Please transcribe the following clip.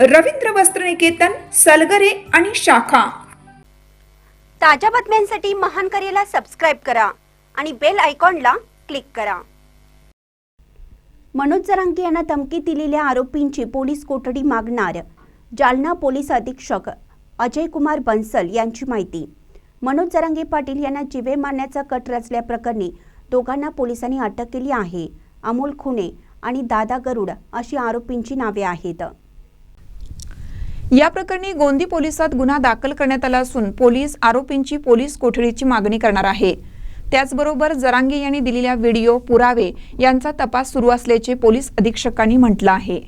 रवींद्र वस्त्रनिकेतन सलगरे आणि शाखा. ताज्या बातम्यांसाठी महान करेला सबस्क्राईब करा आणि बेल आयकॉनला क्लिक करा. मनोज जरांगे यांना धमकी दिलेल्या आरोपींची पोलीस कोठडी मागणार जालना पोलीस अधीक्षक अजय कुमार बन्सल यांची माहिती. मनोज जरांगे पाटील यांना जिवे मारण्याचा कट रचल्याप्रकरणी दोघांना पोलिसांनी अटक केली आहे. अमोल खुणे आणि दादा गरुड अशी आरोपींची नावे आहेत. या प्रकरणी गोंदी पोलिसात गुन्हा दाखल करण्यात आला असून पोलीस आरोपींची पोलीस कोठडीची मागणी करणार आहे. त्याचबरोबर जरांगे यांनी दिलेल्या व्हिडिओ पुरावे यांचा तपास सुरू असल्याचे पोलीस अधीक्षकांनी म्हटलं आहे.